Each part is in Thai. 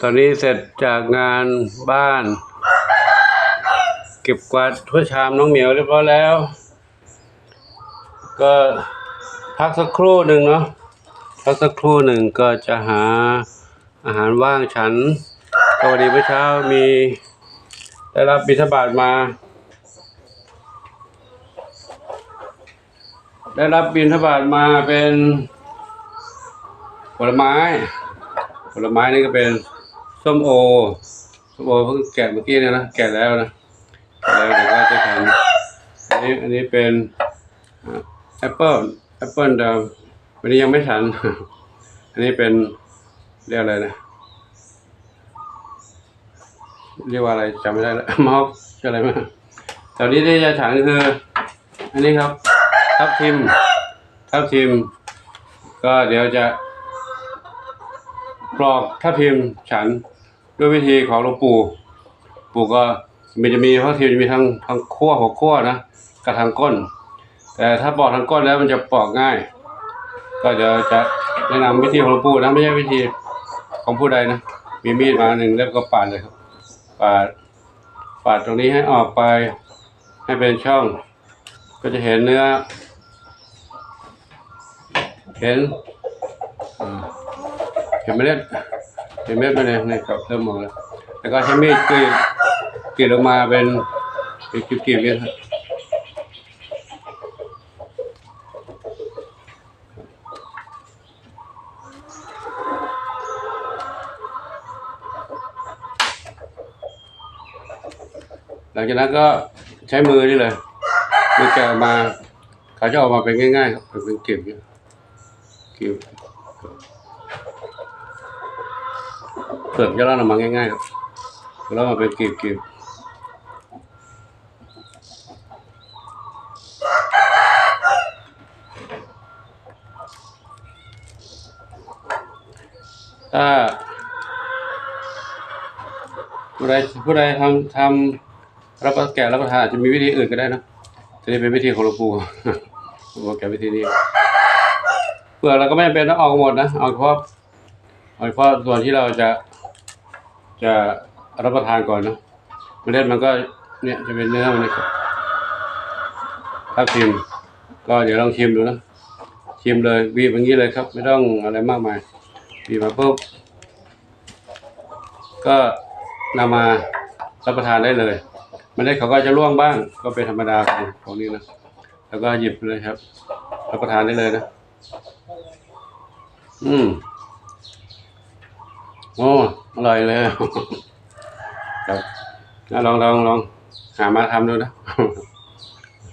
ตอนนี้เสร็จจากงานบ้าน เก็บกวาดถ้วยชามน้องเหมียวเรียบร้อยแล้ว ก็พักสักครู่หนึ่งเนาะพักสักครู่หนึ่งก็จะหาอาหารว่างฉันก็วันนี้เมื่อเช้ามีได้รับบิณฑบาตมา ได้รับบิณฑบาตมาเป็นผลไม้ ผลไม้นี่ก็เป็น ส้มโอส้มโอเพิ่งแกะเมื่อกี้เนี่ยนะแกะแล้วนะแแล้วเดี๋ยวก็จะทำอันนี้อันนี้เป็นแอปเปิลแอปเปิลดำวันนี้ยังไม่ทัน อันนี้เป็นเรียกอะไรนะเรียกว่าอะไรจำไม่ได้แล้วมอกชื่ออะไรมาตอนนี้ที่จะฉันคือ อันนี้ครับ ทับทิม ทับทิม ก็เดี๋ยวจะปลอกทับทิมฉัน ด้วยวิธีของหลวงปู่ปู่ก็มันจะมีทับทิมจะมีทั้งทั้งขั้วหัวขั้วนะกับทางก้น แต่ถ้าปอกทางก้นแล้วมันจะปอกง่าย ก็เดี๋ยวจะแนะนำวิธีของหลวงปู่นะไม่ใช่วิธีของผู้ใดนะมีมีดมาหนึ่งเล่มก็ปาดเลยครับปาดปาดตรงนี้ให้ออกไปให้เป็นช่อง ก็จะเห็นเนื้อ เห็นเห็นเมล็ด เห็นเม็ดไหมเนี่ยนี่ยครับเริ่มมองแล้วแล้วก็ใช้มีดกรีดกรีดออกมาเป็นเป็นกรีดๆเลยครับหลังจากนั้นก็ใช้มือนี่เลยมือแกมาเขาจะออกมาเป็นง่ายๆครับเป็นเป็นกลีบเนี่ยกลีบ เปลือกจะร่อนออกมาง่ายๆครับแล้วมาเป็นกลีบกีบถ้าผู้ใดผู้ใดทำทำรับประแกะรับประทานอาจจะมีวิธีอื่นก็ได้นะแต่นี่เป็นวิธีของหลวงปู่หลวงปู่แกะวิธีนี้เปลือกเราก็ไม่จำเป็นต้องเอาหมดนะเอาเฉพาะเอาเฉพาะส่วนที่เราจะ จะรับประทานก่อนนะเมล็ดมันก็เนี่ยจะเป็นเนื้อมันนะครับถ้าชิม ก็เดี๋ยวลองชิมดูนะชิมเลยบีบอย่างนี้เลยครับ ไม่ต้องอะไรมากมายบีบมาปุ๊บก็นำมารับประทานได้เลยเมล็ดเขาก็จะร่วงบ้าง ก็เป็นธรรมดาของของนี้นะแล้วก็หยิบเลยครับ รับประทานได้เลยนะ อืม โอ้อร่อยเลย ครับอะลองลองลองหามาทำดูนะ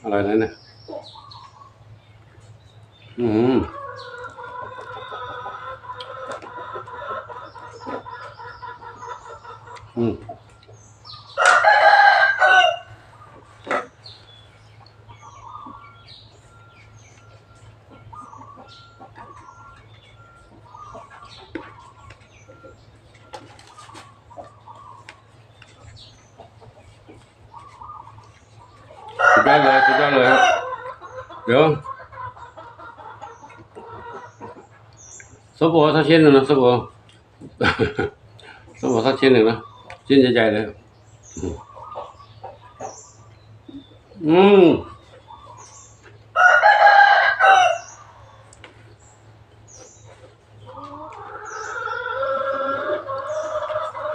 อร่อยนะเนี่ยอืมอืม เลยสุดยอดเลยครับเดี๋ยวซุปโอสักชิ้นหนึ่งนะซุปโอซุปโอสักชิ้นหนึ่งนะชิ้นใหญ่ๆเลยอืม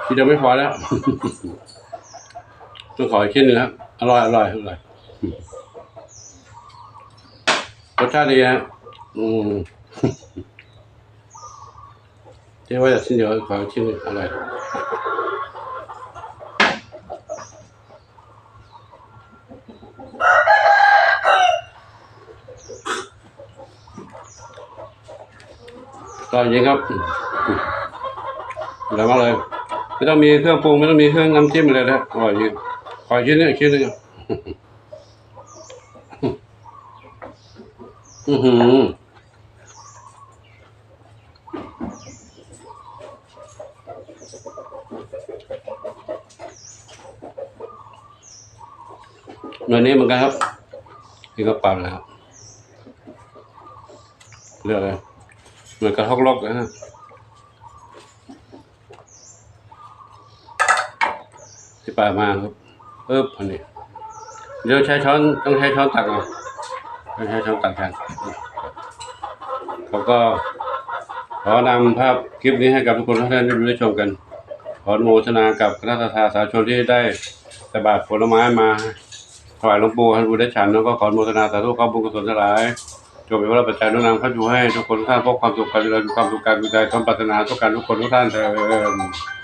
ทีเดียวไม่พอแล้ว ต้องขออีกชิ้นหนึ่งครับ อร่อยอร่อยอร่อย รสชาติดีฮะอืมเจ๊ว่าจะชิ้นเดียวขอชิ้นอร่อยอร่อยจริงครับอร่อยมากเลย ไม่ต้องมีเครื่องปรุงไม่ต้องมีเครื่องน้ำจิ้มอะไรนะอร่อยจริงขอชิ้นนึงชิ้นนึง อือหือเนื้อนี้เหมือนกันครับนี่ก็ปลาเลยครับเลือกเลยเหมือนกระทอกลอกนะฮะที่ป่ามาครับเอ๊บอันนี้เดี๋ยวใช้ช้อนต้องใช้ช้อนตักเอา ต้องใช้ช้อนตักแทนเขาก็ขอนำภาพคลิปนี้ให้กับทุกคนท่านได้ดูได้ชมกัน ขอโมทนากับคณะทาสาชนที่ได้สบาดผลไม้มาถวายหลวงปู่ให้บุญได้ฉันแล้วก็ขอโมทนาสาธุความบุญกุศลทั้งหลายจงเป็นพระปัจจัยนุนำพระจูให้ทุกคนทุกท่านพบความสุขความเจริญความสุขการกุศลสมปรารถนาทุกการทุกคนทุกท่านเถิด